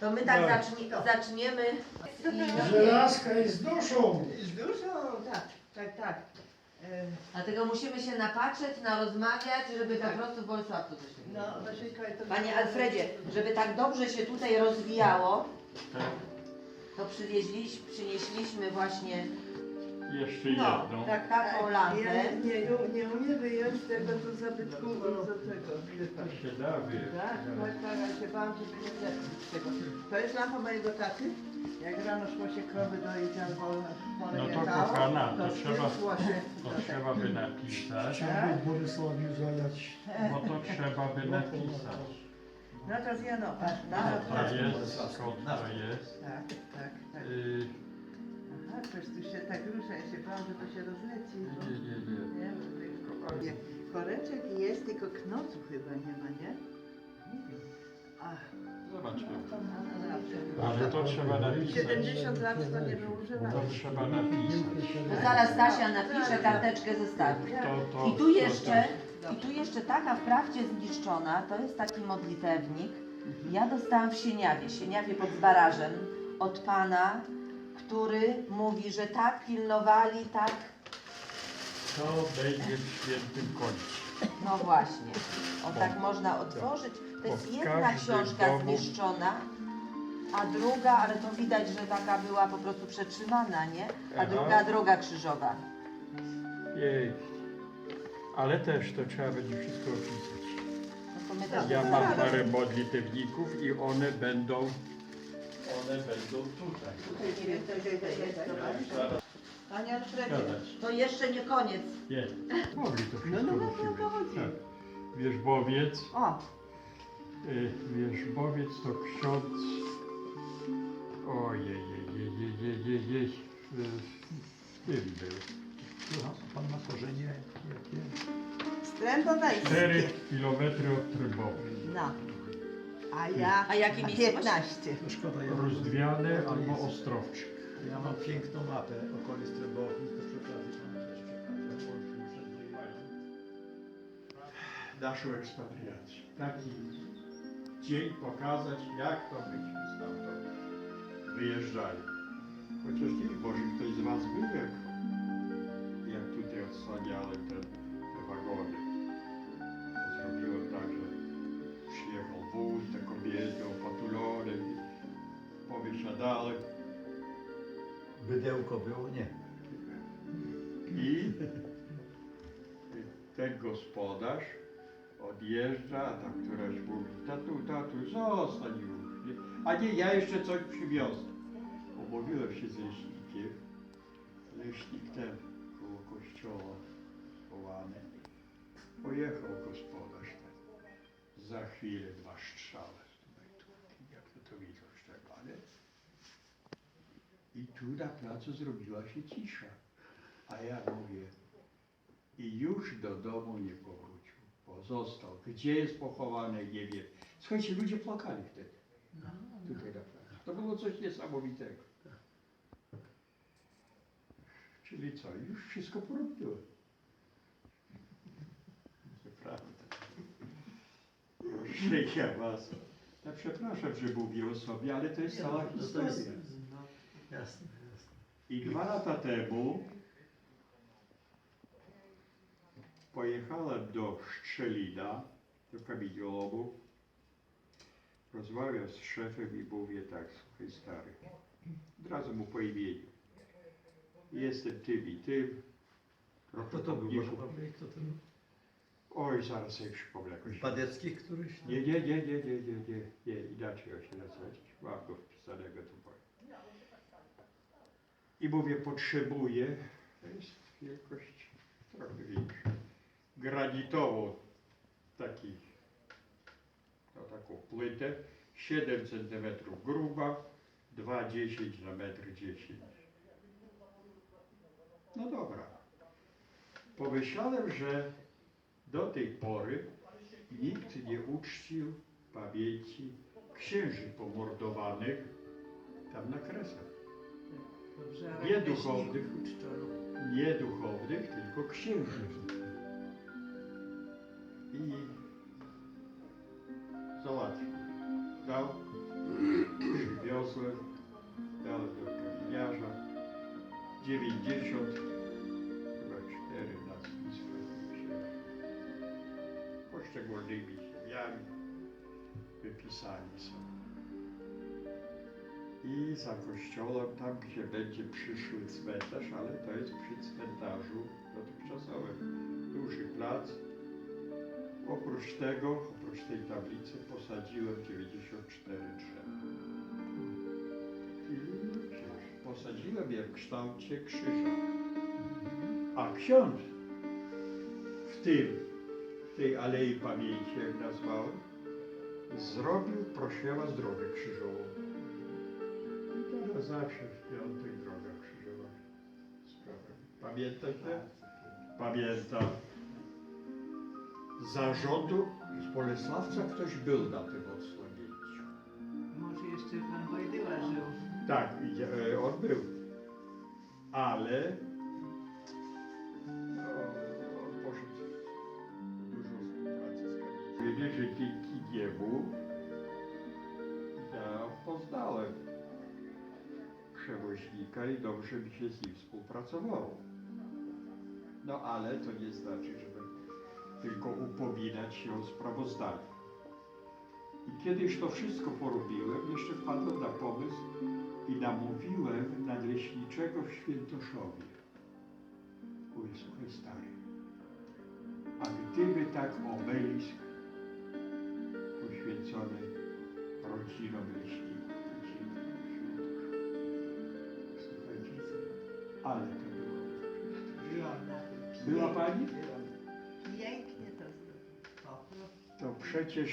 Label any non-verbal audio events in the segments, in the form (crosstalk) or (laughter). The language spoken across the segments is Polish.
To my tak No. zacznie, zaczniemy. I, Żelazka jest duszą. Dużo, tak, tak, tak. E, dlatego musimy się napatrzeć, narozmawiać, żeby po prostu w Bolesławcu coś No. Panie Alfredzie, żeby tak dobrze się tutaj rozwijało, Tak, to przywieźliśmy, przynieśliśmy właśnie jeszcze no, jedną. tak, taką Ja lampę. nie, nie, nie umiem wyjąć tego do zabytku do tego. wie pan. To się da wyjąć. Tak, tak, tak, ja się bałam, żeby nie zepsuć tego. To jest lampa mojego taty. Jak rano szło się krowy doić albo pole No to jechało, kochana, to to trzeba- się To tego. trzeba by napisać, Chciałbym Bolesławiu zadać bo to trzeba by napisać. No to zjano, patrz, Co na to jest, skąd to jest. Tak, tak, tak. Y, Aha, coś tu się tak rusza, ja się bałam, że to się rozleci. Nie, nie, nie. Nie, bo tylko nie. Koreczek jest, tylko knocu chyba nie ma, nie? Ach, Zobaczymy. no. Ale to trzeba napisać. 70 lat to nie był używany. To trzeba napisać. To zaraz Stasia napisze, karteczkę zostawi. To, to, I tu jeszcze, tak. i tu jeszcze taka wprawdzie zniszczona, to jest taki modlitewnik. Ja dostałam w Sieniawie, Sieniawie pod Zbarażem, od pana, który mówi, że tak pilnowali, tak, To będzie w świętym końcu. no właśnie. O tak można otworzyć. To jest Bo jedna książka domu- zniszczona, a druga, ale to widać, że taka była po prostu przetrzymana, nie? A Aha. druga droga krzyżowa. Jej. Ale też to trzeba będzie wszystko opisać. No Ja mam parę modlitewników i one będą, one będą tutaj. Nie wiem, to to jest. Panie Alfredzie. To jeszcze nie koniec. Nie. Mogli to No, wszystko no, no, musimy. no, to chodzi. Tak. Wierzbowiec, o, y, wierzbowiec to ksiądz, ojej, jej, jej, jej, jej, jej, y, tym był. Pan ma korzenie jakie? Strębowejskie. 4 kilometry od Trybowy. No. A ja A jakie miejscowości? 15. To szkoda, ja mam, Rozdwiane albo Ostrowczyk. ja mam piękną mapę okolic Trębowni, to okazji panu też przekażę. naszą ekspatriację. Taki dzień pokazać, jak to myśmy stamtąd wyjeżdżali. Chociaż nie może ktoś z Was Bydełko było? Nie. i ten gospodarz odjeżdża, a ta któraś mówi, tatu, tatu, zostań już. nie? A nie, ja jeszcze coś przywiozę. Umówiłem się z leśnikiem. Leśnik ten koło kościoła schowany. Pojechał gospodarz ten. Za chwilę dwa strzały. Tutaj, tu, Jak to, to widzą szczególnie. I tu na placu zrobiła się cisza. A ja mówię, i już do domu nie powrócił. Pozostał. Gdzie jest pochowany, nie wiem. Słuchajcie, ludzie płakali wtedy. Tutaj na placu. To było coś niesamowitego. Czyli co, już wszystko porobiłem. To prawda. Proszę ja was. Ja przepraszam, że mówię o sobie, ale to jest cała historia. Jasne, jasne. I dwa lata temu pojechałem do Szczelina, do kamieniolomu. Rozmawiam z szefem i mówię tak, słuchaj stary, od razu mu po imieniu. Jestem tym i tym. Kto to był? nie- Może pan powiedzieć, kto to był? Oj, zaraz sobie przypomnę jakoś. Padeckich któryś? Nie, nie, nie, nie, nie, nie, nie, nie, inaczej on się nazywa. Mam go wpisanego tu. I mówię, potrzebuję, to jest wielkość trochę większa, granitową, taki, no taką płytę, 7 cm gruba, 2,10 na 1,10 m. No dobra. Pomyślałem, że do tej pory nikt nie uczcił pamięci księży pomordowanych tam na Kresach. Dobrze, Nie duchownych. Nie duchownych, tylko księży. I załatwił. dał, (clears throat) przywiozłem, dałem do kamieniarza, 90, chyba 4 nazwiska. Poszczególnymi ziemiami wypisani są. I za kościołem, tam gdzie będzie przyszły cmentarz, ale to jest przy cmentarzu dotychczasowym. Duży plac. Oprócz tego, oprócz tej tablicy posadziłem 94 drzewa. I. Posadziłem je w kształcie krzyża. A ksiądz w tym, w tej Alei Pamięci, jak nazwałem, zrobił prosieła z drogę teraz zawsze w piątek droga krzyżowa. Sprawa. Pamiętacie? Pamiętam. Zarządu z Bolesławca ktoś był na tym odsłonięciu. Może jeszcze pan Wojdyła żył. Tak, e, on był. Ale no, on poszedł dużo współpracy z kamieniami. Powiedzieć, że dzięki niemu ja poznałem przewoźnika i dobrze mi się z nim współpracowało. No ale to nie znaczy, żeby tylko upominać się o sprawozdanie. I kiedyś to wszystko porobiłem, jeszcze wpadłem na pomysł i namówiłem nadleśniczego w Świętoszowie. Mówię, słuchaj stary, a gdyby tak obelisk poświęcony rodzinom leśników ale to było. Byłam. Była pani? Byłam. Pięknie to zrobił. To przecież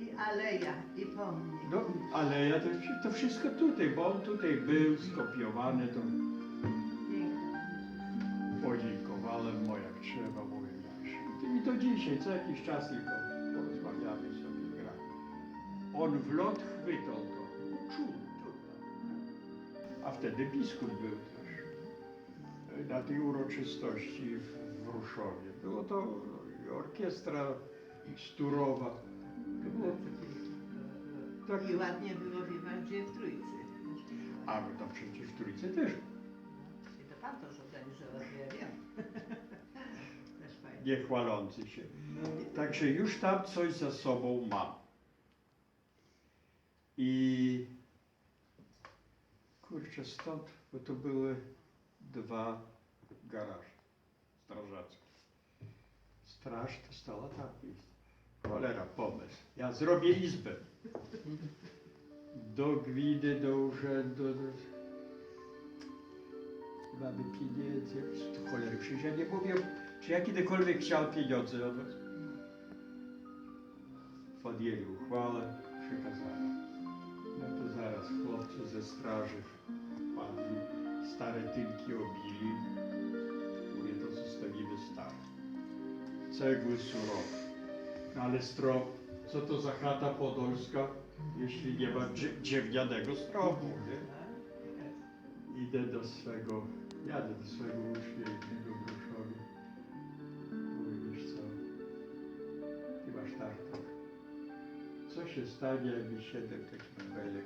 I aleja, i pomnik. No, ale ja to, to wszystko tutaj, bo on tutaj był skopiowany, to Pięknie. podziękowałem mu jak trzeba, mówię. I do dzisiaj, co jakiś czas tylko porozmawiamy sobie, gra. On w lot chwytał to, czuł tutaj. A wtedy biskup był na tej uroczystości w, Ruszowie. Było to orkiestra sturowa. To było tak, I ładnie było w Ewangelii w Trójcy. a no przecież w Trójce też I to pan to zorganizował, ja wiem. (laughs) Nie chwalący się. Także już tam coś za sobą mam. I kurczę stąd, bo to były dwa garaże strażackie. Straż to stała jest. Cholera, pomysł. Ja zrobię izbę. Do gminy, do urzędu. Do... Mamy pieniędzy. To cholery, przecież ja nie mówię, czy ja kiedykolwiek chciał pieniądze od was. Podjęli uchwałę, przekazali. No to zaraz chłopcy ze straży padli, stare tynki obili. Mówię, to zostawimy stare. Cegły surowe. No ale strop, co to za chata podolska, jeśli nie ma dzie- drewnianego stropu, nie? Idę do swego, jadę do swego w Ruszowie. Mówię, wiesz co, ty masz tartak. Co się stanie, jak mi siedem takich belek?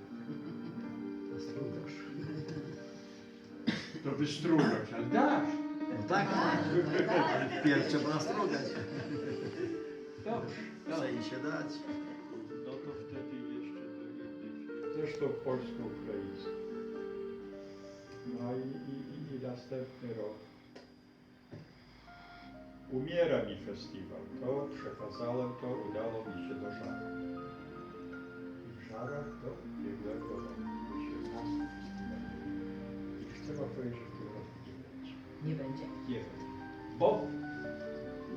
To wystrugasz, ale dasz. No tak, pierw trzeba nastrugać. Dobrze. Chce i się dać. No to wtedy jeszcze innych. Zresztą polsko-ukraiński. No i, i, i, następny rok. Umiera mi festiwal. To przekazałem, to udało mi się do żarów. I w żarach do ubiegłego roku, 18 festiwal. Wam powiedzieć, nie będzie. Nie będzie. Bo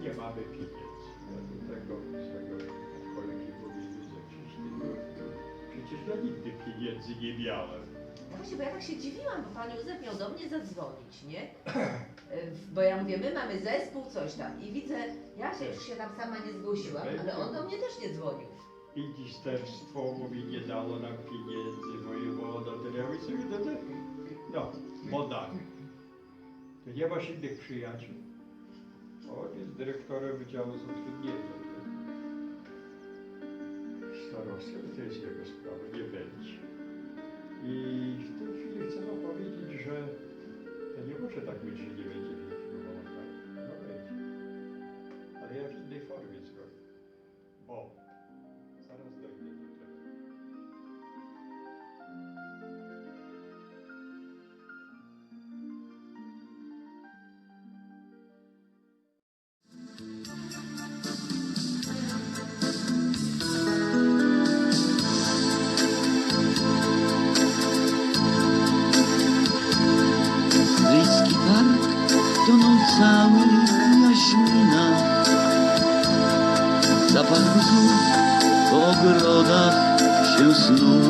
nie mamy pieniędzy. Ja do tego swego kolegi powiedział, że przecież, ja nigdy pieniędzy nie miałem. No właśnie, bo ja tak się dziwiłam, bo pan Józef miał do mnie zadzwonić, nie? Bo ja mówię, my mamy zespół, coś tam. I widzę, ja się już się tam sama nie zgłosiłam, ale on do mnie też nie dzwonił. Ministerstwo mówi, nie dało nam pieniędzy, wojewoda, to ja mówię sobie, no, moda. To nie masz innych przyjaciół. On jest dyrektorem Wydziału Zatrudnienia. nie? starostwa, ale to jest jego sprawa, nie będzie. Się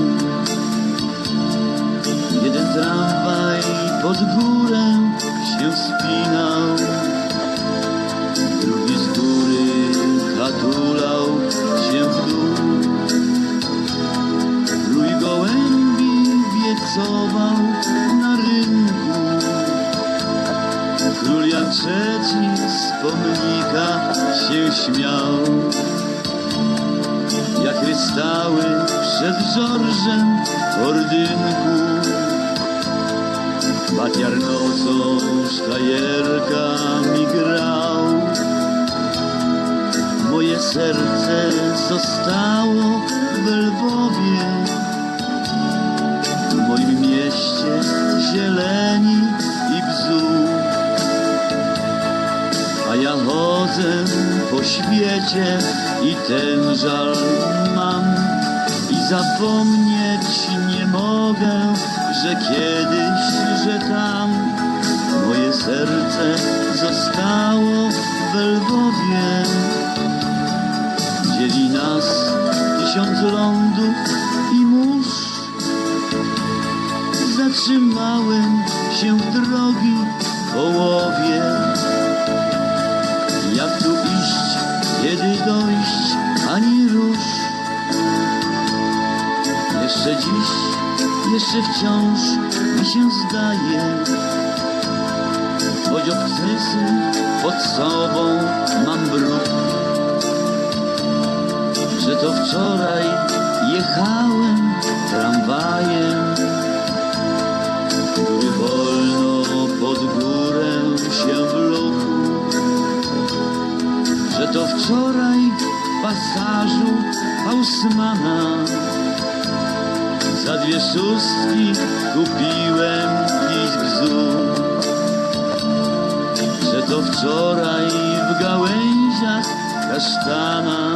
zostało w Lwowie. W moim mieście zieleni i bzu. A ja chodzę po świecie i ten żal mam. I zapomnieć nie mogę, że kiedyś, że tam Moje serce zostało w Lwowie Dzieli nas tysiąc lądów i mórz. Zatrzymałem się w drogi połowie. Jak tu iść, kiedy dojść, ani rusz. Jeszcze dziś, jeszcze wciąż mi się zdaje. Choć obcysy pod sobą mam brud Że to wczoraj jechałem tramwajem który wolno pod górę się wlókł, że to wczoraj w pasażu Hausmana za dwie szóstki kupiłem kiś bzu, że to wczoraj w gałęziach kasztana